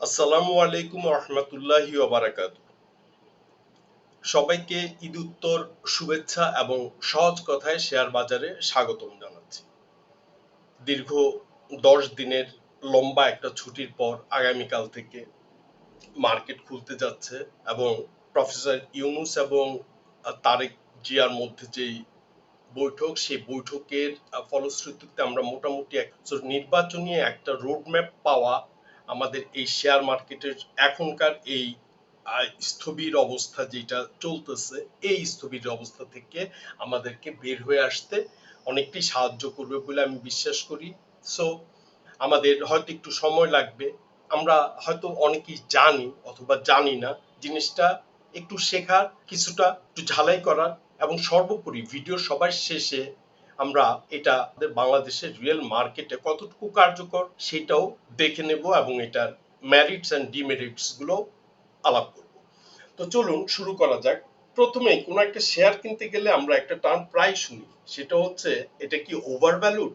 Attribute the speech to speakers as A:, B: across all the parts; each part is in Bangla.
A: আসসালামু আলাইকুম রহমতুল্লাহি বারাকাত সবাইকে ঈদ উত্তর শুভেচ্ছা এবং সহজ কথায় শেয়ার বাজারে স্বাগতম জানাচ্ছি। দীর্ঘ দশ দিনের লম্বা একটা ছুটির পর আগামীকাল থেকে মার্কেট খুলতে যাচ্ছে এবং প্রফেসর ইউনুস এবং তারেক জিয়ার মধ্যে যেই বৈঠক, সেই বৈঠকের ফলশ্রুতিতে আমরা মোটামুটি এক নির্বাচনী একটা রোডম্যাপ পাওয়া আমাদের এই শেয়ার মার্কেটের এখনকার এই স্থবির অবস্থা যেটা চলতেছে, এই স্থবির অবস্থা থেকে আমাদেরকে বের হয়ে আসতে অনেকটাই সাহায্য করবে বলে আমি বিশ্বাস করি। সো আমাদের হয়তো একটু সময় লাগবে। আমরা হয়তো অনেকেই জানি অথবা জানি না জিনিসটা একটু শেখার, কিছুটা একটু ঝালাই করার এবং সর্বোপরি ভিডিও সবার শেষে আমরা এটা বাংলাদেশের রিয়েল মার্কেটে কতটুকু কার্যকর সেটাও দেখে নেব এবং এটার ম্যারিটস অ্যান্ড ডিমেরিটসগুলো আলাপ করব। তো চলুন শুরু করা যাক। প্রথমে কোনো একটা শেয়ার কিনতে গেলে আমরা একটা টার্ম প্রায় শুনি। সেটা হচ্ছে, এটা কি ওভার ভ্যালুড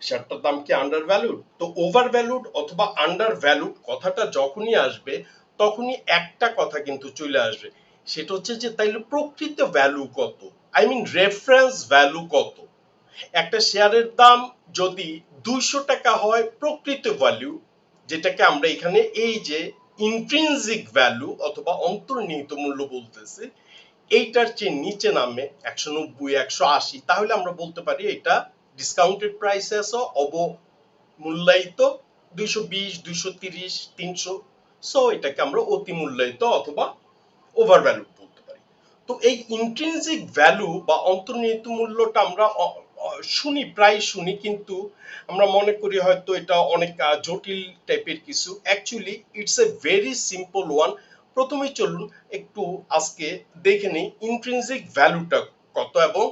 A: শেয়ারটার দাম কি আন্ডার ভ্যালুড তো ওভার ভ্যালুড অথবা আন্ডার ভ্যালুড কথাটা যখনই আসবে, তখনই একটা কথা কিন্তু চলে আসবে। সেটা হচ্ছে যে, তাইলে প্রকৃত ভ্যালু কত? আই মিন রেফারেন্স ভ্যালু কত? একটা শেয়ারের দাম যদি দুইশো টাকা হয় প্রকৃত ভ্যালু যেটাকে আমরা এখানে এই যে ইন্ট্রিনজিক ভ্যালু অথবা অন্তর্নিহিত মূল্য বলতেছি, এইটার চেয়ে নিচে নামে একশো নব্বই, একশো আশি, তাহলে আমরা বলতে পারি এটা ডিসকাউন্টেড প্রাইসে আছে, অবমূল্যায়িত দুইশো বিশ, দুইশো তিরিশ, তিনশো সো এটাকে আমরা অতি মূল্যায়িত অথবা ওভার ভ্যালু বলতে পারি। তো এই ইন্ট্রিনজিক ভ্যালু বা অন্তর্নিহিত মূল্যটা আমরা শুনি, প্রায় শুনি, কিন্তু আমরা মনে করি হয়তো এটা অনেক জটিল টাইপের কিছু। Actually it's a very simple one প্রথমে চলুন একটু আজকে দেখে নিই ইন্ট্রিনজিক ভ্যালুটা কত এবং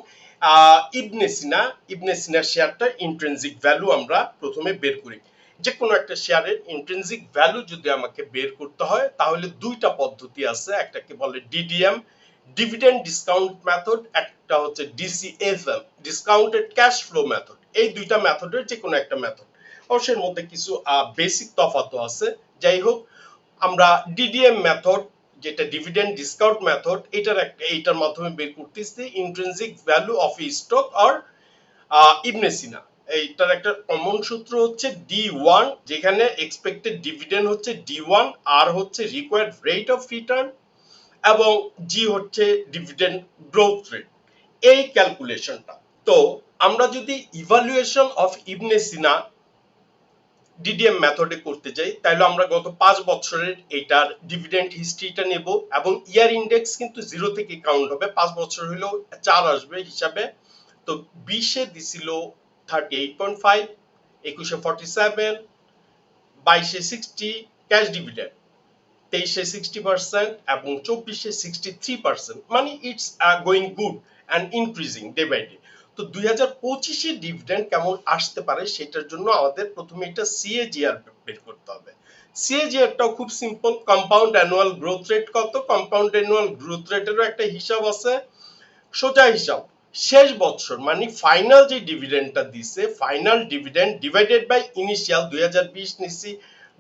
A: ইবনে সিনা ইবনে সিনার শেয়ারটা ইন্ট্রিনজিক ভ্যালু আমরা প্রথমে বের করি। যে কোনো একটা শেয়ারের ইন্ট্রিনজিক ভ্যালু যদি আমাকে বের করতে হয়, তাহলে দুইটা পদ্ধতি আছে। একটাকে বলে ডিডিএম ডিভিডেন্ড ডিসকাউন্ট মেথড একটা হচ্ছে DCFM discounted cash flow method এই দুইটা মেথডের যে কোনো একটা মেথড অবশ্যই মধ্যে কিছু বেসিক তফাৎ আছে। যাই হোক, আমরা ডিডিএম মেথড যেটা ডিভিডেন্ড ডিসকাউন্ট মেথড এটার একটা, এইটার মাধ্যমে বের করতেছি ইন্ট্রিনজিক ভ্যালু অফ স্টক আর ইবনে সিনা এইটার একটা কমন সূত্র হচ্ছে ডি ওয়ান যেখানে এক্সপেক্টেড ডিভিডেন্ড হচ্ছে ডি ওয়ান আর হচ্ছে রিকোয়ার্ড রেট অফ রিটার্ন এবং জি হচ্ছে ডিভিডেন্ড গ্রোথ রেট এই ক্যালকুলেশনটা তো আমরা যদি evaluation of Ibn Sina DDM মেথডে করতে যাই, তাহলে আমরা গত পাঁচ বছরের এটার ডিভিডেন্ড হিস্ট্রিটা নেব এবং ইয়ার ইন্ডেক্স কিন্তু জিরো থেকে কাউন্ট হবে। পাঁচ বছর হলেও চার আসবে হিসাবে। তো বিশে দিছিল থার্টি এইট পয়েন্ট ফাইভ একুশে ফর্টি সেভেন বাইশে সিক্সটি ক্যাশ ডিভিডেন্ড তেইশে সিক্সটি পার্সেন্ট এবং চব্বিশে সিক্সটি থ্রি পার্সেন্ট মানে it's going good and increasing day by day তো দুই হাজার পঁচিশে ডিভিডেন্ড কেমন আসতে পারে সেটার জন্য আমাদের প্রথমে এটা সিএজিআর বের করতে হবে। সিএজিআরটাও খুব simple compound annual growth rate কত? কম্পাউন্ড অ্যানুয়াল গ্রোথ রেটেরও একটা হিসাব আছে। সোজা হিসাব, শেষ বছর মানে ফাইনাল যে ডিভিডেন্ডটা দিছে final dividend divided by initial দুই হাজার বিশ নিছি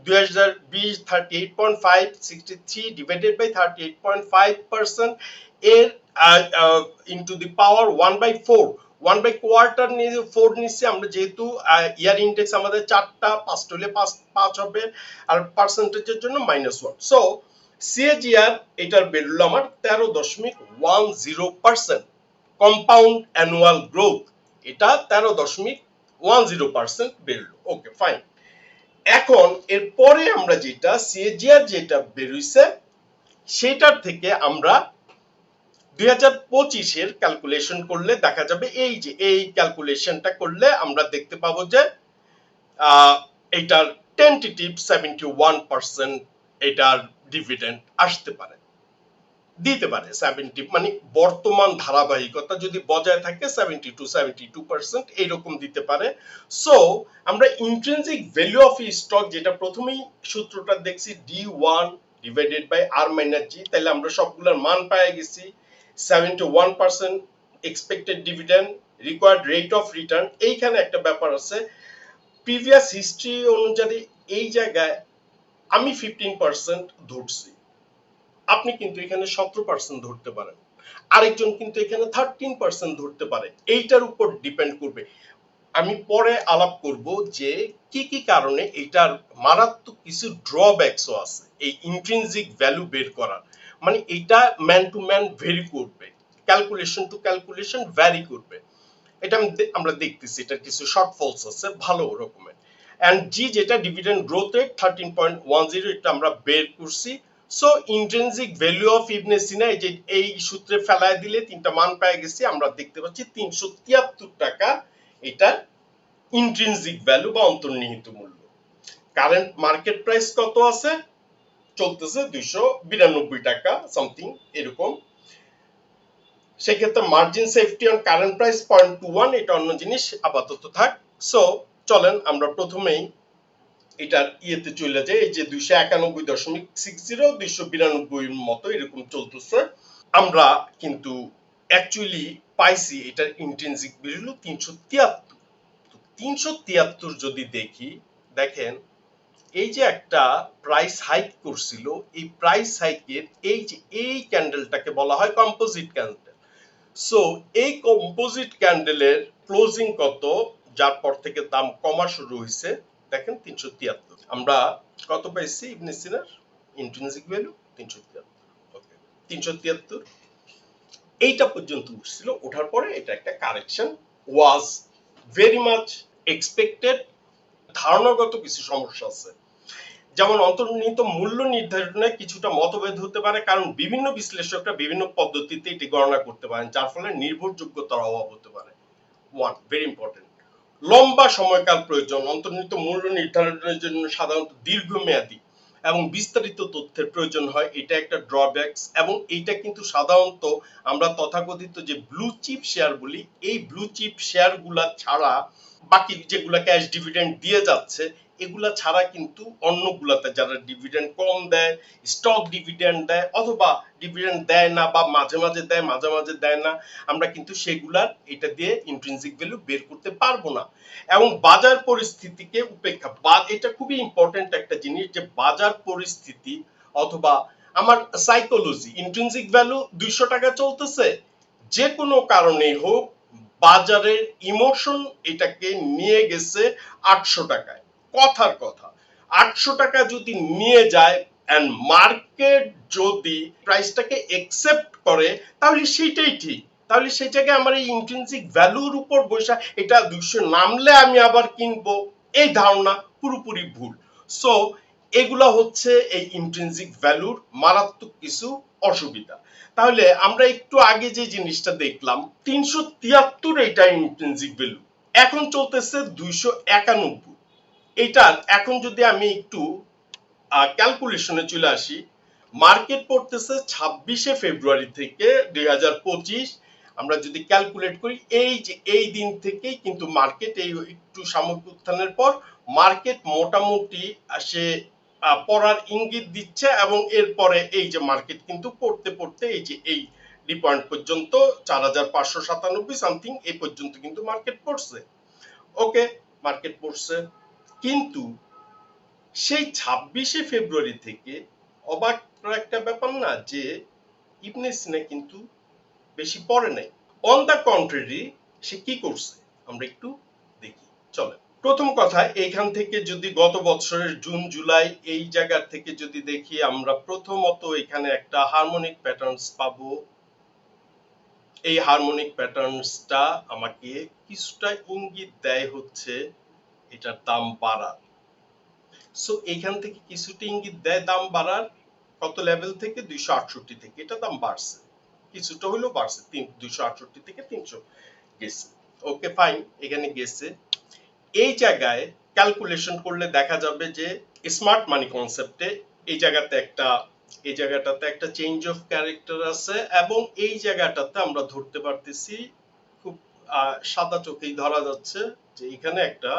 A: 2020 38.5 63 divided by এর পাওয়ার বাই 4 1 বাই কোয়ার্টার নিচ্ছে, আমরা যেহেতু ইয়ার ইনডেক্স আমাদের 4টা 5 হলে 5 5 হবে, আর পার্সেন্টেজের জন্য মাইনাস 1 সো সিএজিআর এটার বেরোলো আমার 13.10% কম্পাউন্ড অ্যানুয়াল গ্রোথ এটা 13.10% বেরোলো ওকে ফাইন এখন এরপরে আমরা যেটা, সিএজিআর যেটা বেরোইছে, সেটার থেকে আমরা দুই হাজার পঁচিশের ক্যালকুলেশন করলে দেখা যাবে এই যে, এই ক্যালকুলেশনটা করলে আমরা দেখতে পাবো যে এটার টেন্টেটিভ সেভেন্টি ওয়ান পার্সেন্ট এটার ডিভিডেন্ড আসতে পারে। দিতে পারে সেভেন্টি মানে বর্তমান ধারাবাহিকতা যদি বজায় থাকে seventy two seventy two percent এইরকম দিতে পারে। সো আমরা ইন্ট্রেন্সিক ভ্যালু অফ স্টক যেটা প্রথমেই সূত্রটা দেখছি D one divided by R minus G তাহলে আমরা সবগুলোর মান পেয়ে গেছি seventy one percent expected dividend required rate of return এইখানে একটা ব্যাপার আছে। প্রিভিয়াস হিস্ট্রি অনুযায়ী এই জায়গায় আমি ফিফটিন পার্সেন্ট ধরছি। আপনি কিন্তু এখানে সতেরো পার্সেন্ট ধরতে পারেন। আরেকজন কিন্তু এখানে থার্টিন পার্সেন্ট ধরতে পারে। এইটার উপর ডিপেন্ড করবে। আমি পরে আলাপ করব যে কি কি কারণে এটার মারাত্মক কিছু ড্রব্যাকসও আছে, এই ইন্ট্রিনজিক ভ্যালু বের করার। মানে এটা ম্যান টু ম্যান ভেরি করবে। ক্যালকুলেশন টু ক্যালকুলেশন ভ্যারি করবে। এটা আমি আমরা দেখতেছি, এটার কিছু শর্ট ফলস আছে, ভালো রকমের অ্যান্ড জি যেটা dividend growth rate thirteen point one zero এটা আমরা বের করছি। So intrinsic value of Ibn Sina এই যে, এই সূত্রে ফেলায় দিলে তিনটা মান পেয়ে গেছি, আমরা দেখতে পাচ্ছি তিনশো তিয়াত্তর টাকা এটা ইন্ট্রিনজিক ভ্যালু বা অন্তর্নিহিত মূল্য। কারেন্ট মার্কেট প্রাইস কত আছে? চলতেছে দুইশো বিরানব্বই টাকা সামথিং এরকম। সেক্ষেত্রে margin safety on current price point two one এটা অন্য জিনিস, আপাতত থাক। সো চলেন আমরা প্রথমেই এটার ইয়েতে চলে যাই এই যে দুইশো একানব্বই দশমিক সিক্স জিরো দুইশো বিরানব্বই মতো এরকম চলতেছে। আমরা কিন্তু অ্যাকচুয়ালি পাইছি এটার ইন্টেন্সিক ভ্যালু তিনশো তিয়াত্তর। তিনশো তিয়াত্তর যদি দেখি, দেখেন, এই যে একটা প্রাইস হাইক করছিল, এই প্রাইস হাইকের এই যে, এই ক্যান্ডেলটাকে বলা হয় কম্পোজিট ক্যান্ডেল সো এই কম্পোজিট ক্যান্ডেলের ক্লোজিং কত? যার পর থেকে দাম কমা শুরু হয়েছে দেখেন তিনশো তিয়াত্তর। আমরা কত পাইছি ইবনে সিনার? ইন্ট্রিনসিক ভ্যালু তিনশো তিয়াত্তর। ওকে তিনশো তিয়াত্তর। এইটা পর্যন্ত উঠছিল, ওঠার পরে এটা একটা correction was very much expected ধারণাগত কিছু সমস্যা আছে। যেমন অন্তর্নিহিত মূল্য নির্ধারণে কিছুটা মতভেদ হতে পারে, কারণ বিভিন্ন বিশ্লেষকরা বিভিন্ন পদ্ধতিতে এটি গণনা করতে পারেন, যার ফলে নির্ভরযোগ্যতার অভাব হতে পারে। ওয়ান ভেরি ইম্পর্টেন্ট লম্বা সময়কাল প্রয়োজন, অন্তর্নিহিত মূল্য নির্ধারণের জন্য সাধারণত দীর্ঘমেয়াদী এবং বিস্তারিত তথ্যের প্রয়োজন হয়। এটা একটা ড্রব্যাকস এবং এটা কিন্তু সাধারণত আমরা তথাকথিত যে ব্লু চিপ শেয়ার বলি, এই ব্লু চিপ শেয়ারগুলা ছাড়া বাকি যেগুলা ক্যাশ ডিভিডেন্ড দিয়ে যাচ্ছে এগুলা ছাড়া কিন্তু অন্যগুলাতে যারা ডিভিডেন্ড কম দেয় স্টক ডিভিডেন্ড দেয় অথবা ডিভিডেন্ড দেয় না বা মাঝে মাঝে দেয়, মাঝে মাঝে দেয় না, আমরা কিন্তু সেগুলার এটা দিয়ে ইন্ট্রিনসিক ভ্যালু বের করতে পারব না। এবং বাজার পরিস্থিতিকে উপেক্ষা, বা এটা খুবই ইম্পর্টেন্ট একটা জিনিস যে বাজার পরিস্থিতি অথবা আমার সাইকোলজি ইন্ট্রিনসিক ভ্যালু দুইশো টাকা চলতেছে। যে কোনো কারণেই হোক, বাজারের ইমোশন এটাকে নিয়ে গেছে আটশো টাকায়। কথার কথা। আটশো টাকা যদি নিয়ে যায় অ্যান্ড মার্কেট যদি প্রাইসটাকে একসেপ্ট করে, তাহলে সেটাই ঠিক। তাহলে সেই জায়গায় আমার এই ইন্ট্রিনসিক ভ্যালুর উপর বসে এটা দুশো নামলে আমি আবার কিনবো। এই ধারণা পুরোপুরি ভুল। সো এগুলা হচ্ছে এই ইন্ট্রিনসিক ভ্যালুর মারাত্মক কিছু অসুবিধা। তাহলে আমরা একটু আগে যে জিনিসটা দেখলাম, তিনশো তিয়াত্তর এটা ইন্ট্রিনসিক ভ্যালু এখন চলতেছে দুইশো একানব্বই। এটার এখন যদি আমি একটু ক্যালকুলেশনে চলে আসি মার্কেট পড়তেছে ছাব্বিশে ফেব্রুয়ারি থেকে দু হাজার পঁচিশ। আমরা যদি ক্যালকুলেট করি, এই যে এই দিন থেকেই কিন্তু মার্কেট এই একটু সামগ্রিক উত্থানের পর মার্কেট মোটামুটি সে পড়ার ইঙ্গিত দিচ্ছে এবং এরপরে এই যে মার্কেট কিন্তু পড়তে পড়তে এই যে এই ডি পয়েন্ট পর্যন্ত চার হাজার পাঁচশো সাতানব্বই সামথিং এই পর্যন্ত কিন্তু মার্কেট পড়ছে। ওকে মার্কেট পড়ছে। কিন্তু সেই ছাব্বিশে ফেব্রুয়ারি থেকে অবাক একটা ব্যাপার না যে ইবনে সিনা কিন্তু বেশি পড়ে নাই। অন দ্য কন্ট্রারি সে কি করছে? আমরা একটু দেখি। চলে প্রথম কথা, এইখান থেকে যদি গত বছরের জুন, জুলাই এই জায়গা থেকে যদি দেখি, আমরা প্রথমত এখানে একটা হারমোনিক প্যাটার্নস পাবো। এই হারমোনিক প্যাটার্নসটা আমাকে কিছুটা ইঙ্গিত দেয় হচ্ছে এটার দাম বাড়ার সো এইখান থেকে কিছুটা ইঙ্গিত দেয় দাম বাড়ার, কত লেভেল থেকে? দুইশো আটষট্টি থেকে। এটা দাম বাড়ছে। কিছুটা হলেও বাড়ছে। তিন, দুইশো আটষট্টি থেকে তিনশো গেছে। ওকে ফাইন এখানে গেছে। এই জায়গায় ক্যালকুলেশন করলে দেখা যাবে যে স্মার্ট মানি কনসেপ্টে এই জায়গাতে একটা, এই জায়গাটাতে একটা চেঞ্জ অফ ক্যারেক্টার আছে এবং এই জায়গাটাতে আমরা ধরতে পারতেছি খুব সাদা চোখেই ধরা যাচ্ছে যে এখানে একটা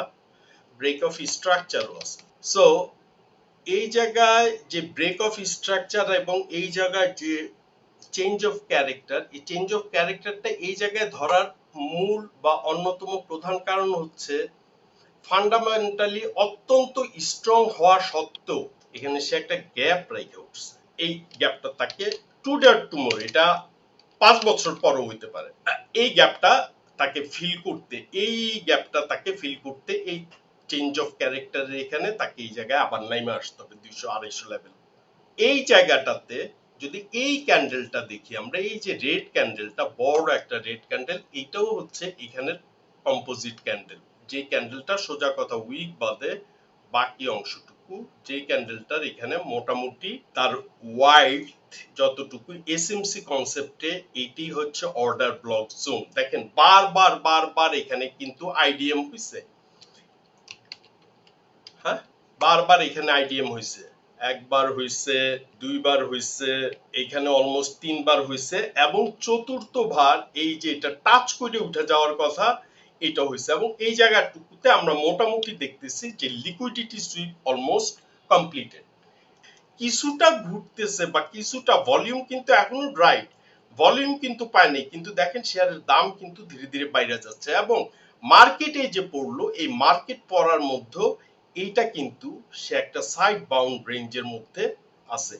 A: ব্রেক অফ স্ট্রাকচারও আছে সো এই জায়গায় যে ব্রেক অফ স্ট্রাকচার এবং এই জায়গায় যে চেঞ্জ অফ ক্যারেক্টার এই চেঞ্জ অফ ক্যারেক্টারটা এই জায়গায় ধরার মূল বা অন্যতম প্রধান কারণ হচ্ছে ফান্ডামেন্টালি অত্যন্ত স্ট্রং হওয়া সত্ত্বেও এখানে সে একটা গ্যাপ রেখে উঠছে। এই গ্যাপটা তাকে টু ডেট টুমোর এটা পাঁচ বছর পরও হইতে পারে। এই গ্যাপটা তাকে ফিল করতে, এই গ্যাপটা তাকে ফিল করতে, এই চেঞ্জ অফ ক্যারেক্টারের এখানে তাকে এই জায়গায় আবার নাইমে আসতে হবে, দুইশো আড়াইশো লেভেল এই জায়গাটাতে যদি এই ক্যান্ডেলটা দেখি, আমরা এই যে রেড ক্যান্ডেলটা বড় একটা রেড ক্যান্ডেল এইটাও হচ্ছে এখানের কম্পোজিট ক্যান্ডেল যে ক্যান্ডেলটা সোজা কথা উইক বাদে বাকি অংশটুকু, যে ক্যান্ডেলটার এখানে মোটামুটি তার ওয়াইড যতটুকু এসএমসি কনসেপ্টে এটি হচ্ছে অর্ডার ব্লক জোন দেখেন, বারবার বারবার এখানে কিন্তু আইডিএম হইছে। হ্যাঁ? বারবার এখানে আইডিএম হইছে। একবার হইছে, দুইবার হইছে, এখানে অলমোস্ট তিনবার হইছে এবং চতুর্থবার এই যে এটা টাচ করে উঠে যাওয়ার কথা, এটা হয়েছে এবং এই জায়গাটুকুতে আমরা মোটামুটি দেখতেছি যে লিকুইডিটি সুইপ অলমোস্ট কমপ্লিটেড কিছুটা ঘুরতেছে বা কিছুটা ভলিউম কিন্তু এখনও ড্রাইভ ভলিউম কিন্তু পায়নি, কিন্তু দেখেন শেয়ারের দাম কিন্তু ধীরে ধীরে বাইরে যাচ্ছে এবং মার্কেটে যে পড়ল, এই মার্কেট পড়ার মধ্যে এইটা কিন্তু সে একটা সাইড বাউন্ড রেঞ্জের মধ্যে আছে।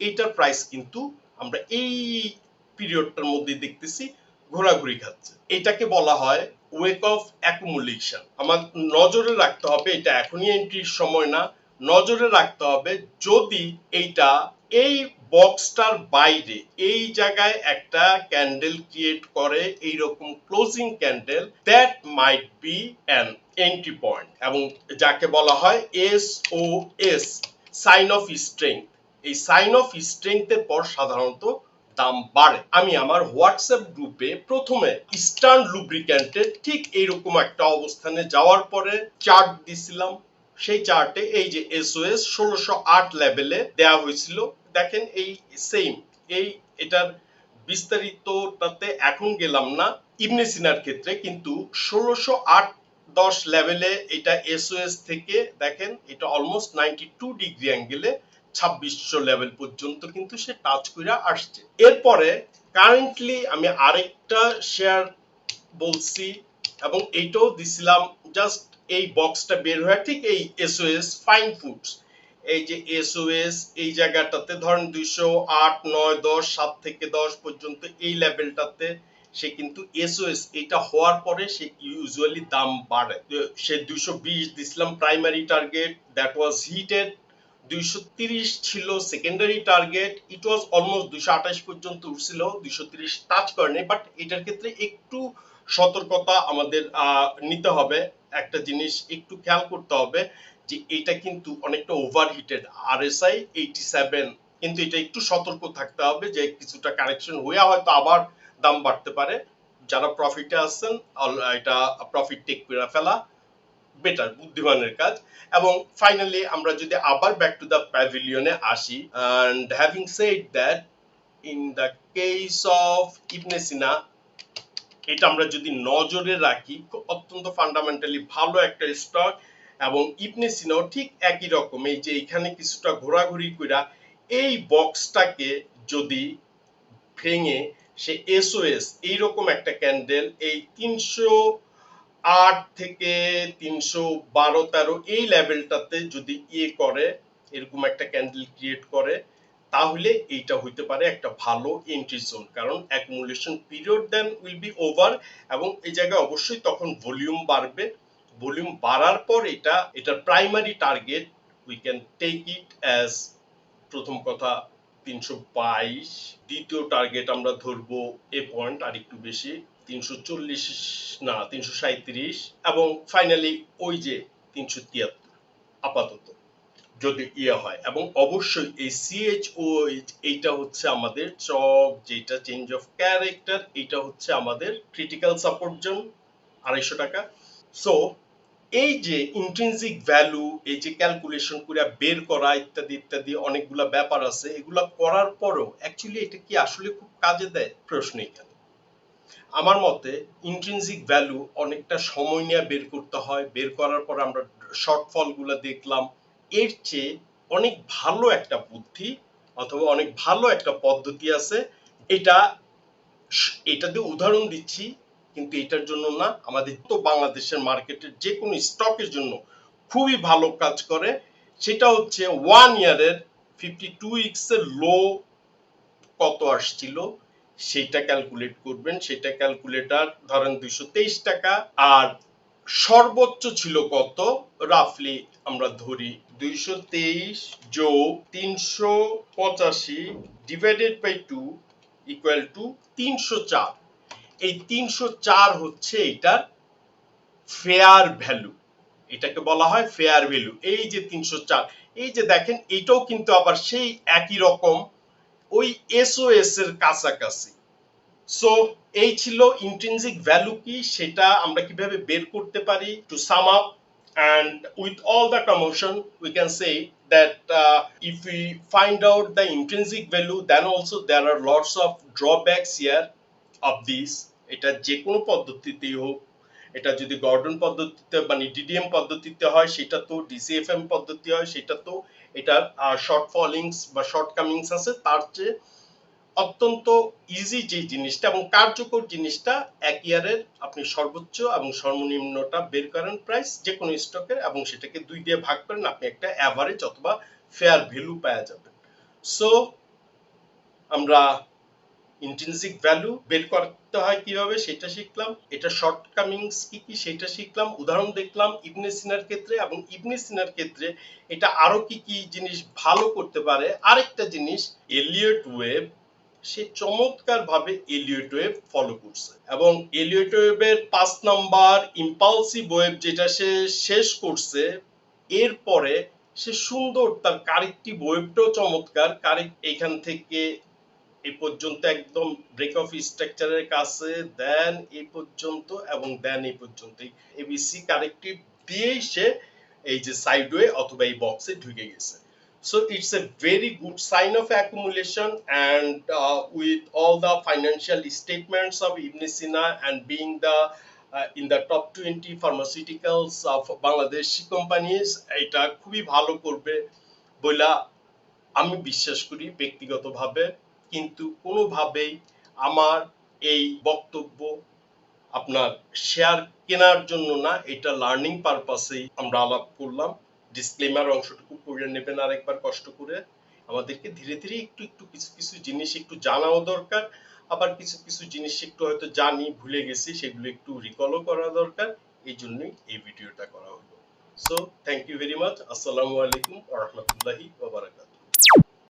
A: এইটার প্রাইস কিন্তু আমরা এই পিরিয়ডটার মধ্যে দেখতেছি ঘোরাঘুরি খাচ্ছে। এটাকে বলা হয় ওয়েক অফ অ্যাকুমুলেশন আমার নজরে রাখতে হবে এটা এখনই এন্ট্রির সময় না। নজরে রাখতে হবে যদি এইটা এই বক্সটার বাইরে, এই জায়গায় একটা ক্যান্ডেল ক্রিয়েট করে, এইরকম closing candle that might be an entry point এবং যাকে বলা হয় S O S sign of strength এই সাইন অফ স্ট্রেংথের পর সাধারণত দাম বাড়ে। আমি আমার হোয়াটসঅ্যাপ গ্রুপে প্রথমে ইস্টার্ন লুব্রিক্যান্টের ঠিক এইরকম একটা অবস্থানে যাওয়ার পরে চার্ট দিছিলাম। সেই চার্টে এই যে এসওএস ষোলোশো আট লেভেলে দেওয়া হয়েছিল। দেখেন এই সেম এই এটার বিস্তারিতটাতে এখন গেলাম না, ইবনে সিনার ক্ষেত্রে, কিন্তু ষোলোশো আট দশ লেভেলে এটা এসওএস থেকে দেখেন, এটা অলমোস্ট নাইনটি টু ডিগ্রি অ্যাঙ্গেলে ছাব্বিশশো লেভেল পর্যন্ত কিন্তু সে টাচ করে আসছে। এরপরে কারেন্টলি আমি আরেকটা শেয়ার বলছি, এবং এইটাও দিছিলাম জাস্ট এই বক্সটা বের হয়ে ঠিক এই এসওএস ফাইন ফুডস এই যে এসওএস এই জায়গাটাতে ধরেন দুইশো আট, নয়, দশ, সাত থেকে দশ পর্যন্ত এই লেভেলটাতে সে কিন্তু এসওএস এটা হওয়ার পরে সে ইউজুয়ালি দাম বাড়ে। সে দুইশো বিশ দিছিলাম primary target that was hitted দুইশো তিরিশ ছিল secondary target it was almost দুইশো আঠাশ পর্যন্ত উঠছিল, দুইশো তিরিশ টাচ করেনি বাট এটার ক্ষেত্রে একটু সতর্কতা আমাদের নিতে হবে। একটা জিনিস একটু খেয়াল করতে হবে যে এটা কিন্তু অনেকটা over heated R S I eighty seven কিন্তু এটা একটু সতর্ক থাকতে হবে যে কিছুটা কারেকশন হয়ে হয়তো আবার দাম বাড়তে পারে। যারা প্রফিটে আসছেন এটা প্রফিট টেক করে ফেলা বেটার বুদ্ধিমানের কাজ। এবং ফাইনালি আমরা যদি আবার ব্যাক টু দ্য প্যাভিলিয়নে আসি and having said that in the case of Ibn Sina এটা আমরা যদি নজরে রাখি অত্যন্ত ফান্ডামেন্টালি ভালো একটা স্টক এবং ইবনে সিনাও ঠিক একই রকম এই যে এখানে কিছুটা ঘোরাঘুরি কইরা এই বক্সটাকে যদি ভেঙে সে এসওএস এইরকম একটা ক্যান্ডেল, এই তিনশো আট থেকে তিনশো বারো, তেরো, এই লেভেলটাতে যদি ইয়ে করে, এরকম একটা ক্যান্ডেল ক্রিয়েট করে, তাহলে এইটা হইতে পারে একটা ভালো এন্ট্রি জোন কারণ accumulation period then will be over এবং এই জায়গায় অবশ্যই তখন ভলিউম বাড়বে। ভলিউম বাড়ার পর এটা, এটার primary target we can take it as প্রথম কথা তিনশো বাইশ, দ্বিতীয় টার্গেট আমরা ধরবো এ পয়েন্ট আর একটু বেশি, তিনশো চল্লিশ না, তিনশো সাঁত্রিশ এবং ফাইনালি ওই যে তিনশো তিয়াত্তর আপাতত, যদি ইয়ে হয়। এবং অবশ্যই এই সিএইচও এইটা হচ্ছে আমাদের চক, যেটা চেঞ্জ অফ ক্যারেক্টার এটা হচ্ছে আমাদের ক্রিটিক্যাল সাপোর্ট জোন আড়াইশো টাকা। সো এই যে ইন্ট্রিনসিক ভ্যালু এই যে ক্যালকুলেশন করে বের করা ইত্যাদি ইত্যাদি অনেকগুলা ব্যাপার আছে, এগুলা করার পরও অ্যাকচুয়ালি এটা কি আসলে খুব কাজে দেয়? প্রশ্ন এখানে। আমার মতে ইন্ট্রিনসিক ভ্যালু অনেকটা সময় নিয়ে বের করতে হয়, বের করার পর আমরা শর্টফলগুলা দেখলাম। এর চেয়ে অনেক ভালো একটা বুদ্ধি অথবা অনেক ভালো একটা পদ্ধতি আছে। এটা এটা দিয়ে উদাহরণ দিচ্ছি। কিন্তু এটার জন্য না আমাদের তো বাংলাদেশের মার্কেটের যে কোনো স্টকের জন্য খুবই ভালো কাজ করে। সেটা হচ্ছে ওয়ান ইয়ারের ফিফটি টু উইকসের লো কত আসছিল সেটা ক্যালকুলেট করবেন। সেটা ক্যালকুলেটার ধরেন দুইশো তেইশ টাকা আর সর্বোচ্চ ছিল কত? রাফলি আমরা ধরি দুইশো তেইশ যোগ তিনশো পঁচাশি divided by two equal to তিনশো চার। এই তিনশো চার হচ্ছে এটার ফেয়ার ভ্যালু এটাকে বলা হয় ফেয়ার ভ্যালু এই যে তিনশো চার এই যে দেখেন এটাও কিন্তু আবার সেই একই রকম ওই এসওএস এর কাছাকাছি। সো এই ছিল ইন্ট্রিনসিক ভ্যালু কি সেটা আমরা কীভাবে বের করতে পারি? To sum up and with all the commotion we can say that uh, if we find out the intrinsic value then also there are lots of drawbacks here. Of this এটা যে কোনো পদ্ধতিতেই হোক, এটা যদি গর্ডন পদ্ধতিতে মানে ডিডিএম পদ্ধতিতে হয়, সেটা তো ডিসিএফএম পদ্ধতি হয়, সেটা তো এটার শর্ট ফলিংস বা শর্ট কামিংস আছে, তার চেয়ে অত্যন্ত ইজি যে জিনিসটা এবং কার্যকর জিনিসটা এক ইয়ারের আপনি সর্বোচ্চ এবং সর্বনিম্নটা বের করেন প্রাইস যে কোনো স্টকের এবং সেটাকে দুই দিয়ে ভাগ করেন, আপনি একটা অ্যাভারেজ অথবা ফেয়ার ভ্যালু পাওয়া যাবেন সো আমরা ইন্ট্রিনসিক ভ্যালু বের করতে হয় কীভাবে, সেটা শিখলাম। এটা শর্ট কামিংস কি কি, সেটা শিখলাম। উদাহরণ দেখলাম ইবনে সিনার ক্ষেত্রে এবং ইবনে সিনার ক্ষেত্রে এটা আরও কি কি জিনিস ভালো করতে পারে। আরেকটা জিনিস এলিয়ট ওয়েব সে চমৎকার ভাবে এলিয়ট ওয়েব ফলো করছে এবং এলিয়ট ওয়েবের পাঁচ নাম্বার ইম্পালসিভ ওয়েব যেটা সে শেষ করছে, এরপরে সে সুন্দর তার কারেক্টিভ ওয়েবটাও চমৎকার। কারেক্ট এখান থেকে এই পর্যন্ত একদম ব্রেক অফ স্ট্রাকচারের কাছে দেন এই পর্যন্ত এবং দেন এই পর্যন্ত এবিসি কারেক্টিভ দিয়ে সে এই যে সাইডওয়ে অথবা এই বক্সে ঢুকে গেছে। So it's a very good sign of accumulation and with all the financial statements of Ibn Sina and being the in the top twenty pharmaceuticals of Bangladeshi companies এটা খুবই ভালো করবে বইলা আমি বিশ্বাস করি ব্যক্তিগতভাবে। কিন্তু কোনোভাবেই আমার এই বক্তব্য আপনার শেয়ার কেনার জন্য না, এটা লার্নিং পারপাসেই আমরা আলাপ করলাম। ডিসক্লেমার অংশটুকু পড়ে নেবেন আরেকবার কষ্ট করে। আমাদেরকে ধীরে ধীরে একটু একটু কিছু কিছু জিনিস একটু জানাও দরকার। আবার কিছু কিছু জিনিস একটু হয়তো জানি, ভুলে গেছি, সেগুলো একটু রিকলও করা দরকার। এই জন্যই এই ভিডিওটা করা হলো। So thank you very much আসসালামু আলাইকুম রহমতুল্লাহি ওবারাকাতু